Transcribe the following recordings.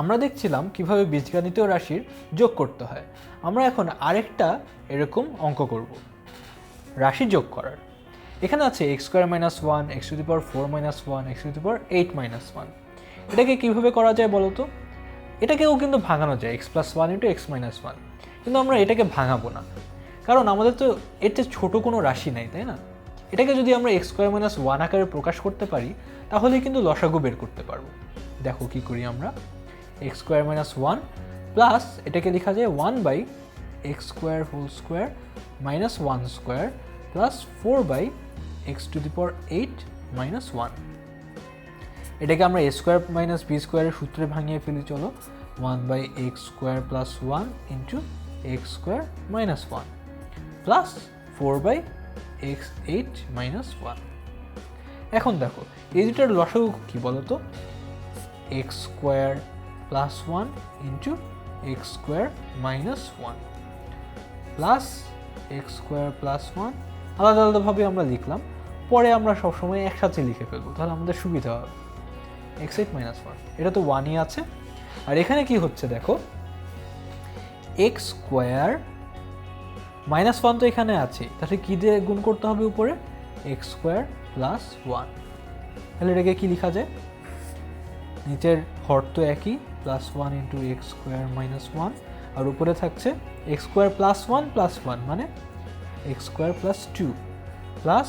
আমরা দেখছিলাম কীভাবে বীজগণিতীয় রাশির যোগ করতে হয়। আমরা এখন আরেকটা এরকম অঙ্ক করব। রাশি যোগ করার। এখানে আছে x square minus one x to the power four minus one x to the power eight minus one এটাকে কীভাবে করা যায় বলো তো এটাকেও কিন্তু ভাঙানো যায় x plus one into x minus one কিন্তু আমরা এটাকে ভাঙাবো না। কারণ আমাদের তো চেয়ে ছোটো কোনো রাশি নাই, তাই না? এটাকে যদি আমরা এক্স স্কোয়ার মাইনাস ওয়ান আকারে প্রকাশ করতে পারি তাহলে কিন্তু লসাগু বের করতে পারব। দেখো কি করি আমরা। X square minus one plus এটাকে লেখা যায় one by x square whole square minus one square plus four by x to the power eight minus one. এটাকে আমরা এ স্কোয়ার মাইনাস বি স্কোয়ারের সূত্রে ভাঙিয়ে ফেলি, চলো। One by x square plus one into x square minus one plus four by x eight minus one. এখন দেখো, এই দুটার লসাগু কী বলো তো x square plus one into x square minus one plus x square plus one আলাদা আলাদাভাবে আমরা লিখলাম। পরে আমরা সবসময় একসাথে লিখে ফেলব। তাহলে আমাদের সুবিধা হবে। এক্স এইট মাইনাস ওয়ান এটা তো ওয়ানই আছে। আর এখানে কি হচ্ছে দেখো? এক্স স্কোয়ার মাইনাস ওয়ান তো এখানে আছে। তাহলে কী দিয়ে গুণ করতে হবে উপরে? এক্স স্কোয়ার প্লাস ওয়ান তাহলে এটাকে কী লেখা যায়? নিচের হর তো একই। Plus one into x square minus one আর উপরে থাকছে x square plus one plus one মানে x square plus two plus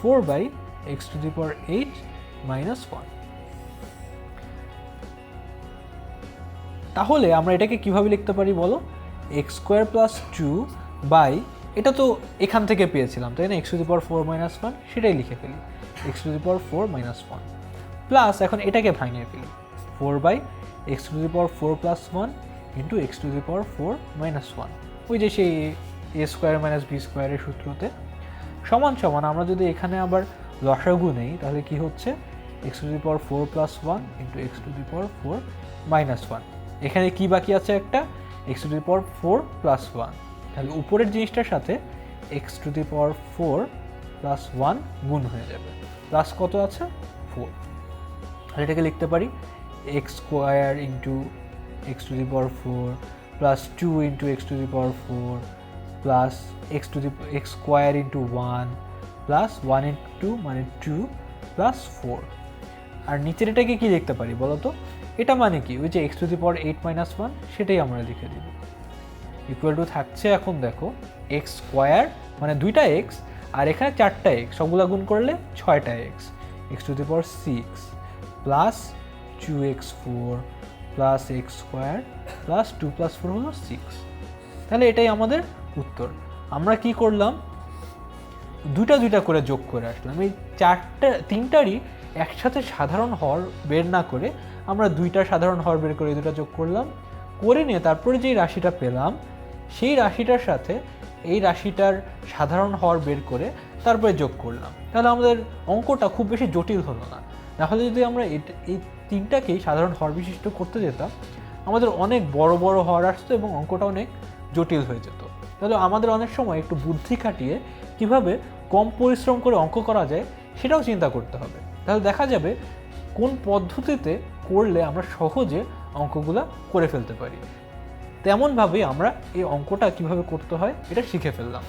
four by x to the power eight minus one তাহলে আমরা এটাকে কীভাবে লিখতে পারি বলো? X square plus two by এটা তো এখান থেকে পেয়েছিলাম, তাই না? X to the power four minus one সেটাই লিখে ফেলি। X to the power four minus one plus এখন এটাকে ভাঙিয়ে ফেলি four by x to the power four plus one into x to the power four minus one ওই যে সেই এ স্কোয়ার মাইনাস বি স্কোয়ারের সূত্রতে। সমান সমান আমরা যদি এখানে আবার লসাগু নেই, তাহলে কি হচ্ছে? X to the power four plus one into x to the power four minus one এখানে কি বাকি আছে একটা? X to the power four plus one তাহলে উপরের জিনিসটার সাথে x to the power four plus one গুণ হয়ে যাবে। প্লাস কত আছে? ফোর এটাকে লিখতে পারি x square into x to the power four plus two into x to the power four plus x to the x square into one plus one into মানে two plus four আর নিচের এটাকে কি লিখতে পারি বলো তো? এটা মানে কি? ওই যে x to the power eight minus one সেটাই আমরা লিখে দিব। ইকুয়াল টু থাকছে এখন দেখো এক্স স্কোয়ার মানে দুইটা এক্স আর এখানে চারটা এক্স সবগুলো গুণ করলে ছয়টা x x to the power six plus two x four plus x square plus two plus four হলো সিক্স তাহলে এটাই আমাদের উত্তর। আমরা কি করলাম? দুইটা দুইটা করে যোগ করে আসলাম। এই চারটা, তিনটারই একসাথে সাধারণ হর বের না করে আমরা দুইটা সাধারণ হর বের করে দুটা যোগ করলাম। করে নিয়ে তারপরে যেই রাশিটা পেলাম, সেই রাশিটার সাথে এই রাশিটার সাধারণ হর বের করে তারপরে যোগ করলাম। তাহলে আমাদের অঙ্কটা খুব বেশি জটিল হলো না। তাহলে যদি আমরা এই তিনটাকেই সাধারণ হর বিশিষ্ট করতে যেতাম, আমাদের অনেক বড় বড় হর আসতো এবং অঙ্কটা অনেক জটিল হয়ে যেত। তাহলে আমাদের অনেক সময় একটু বুদ্ধি খাটিয়ে কীভাবে কম পরিশ্রম করে অঙ্ক করা যায় সেটাও চিন্তা করতে হবে। তাহলে দেখা যাবে কোন পদ্ধতিতে করলে আমরা সহজে অঙ্কগুলো করে ফেলতে পারি। তেমনভাবেই আমরা এই অঙ্কটা কীভাবে করতে হয়, এটা শিখে ফেললাম।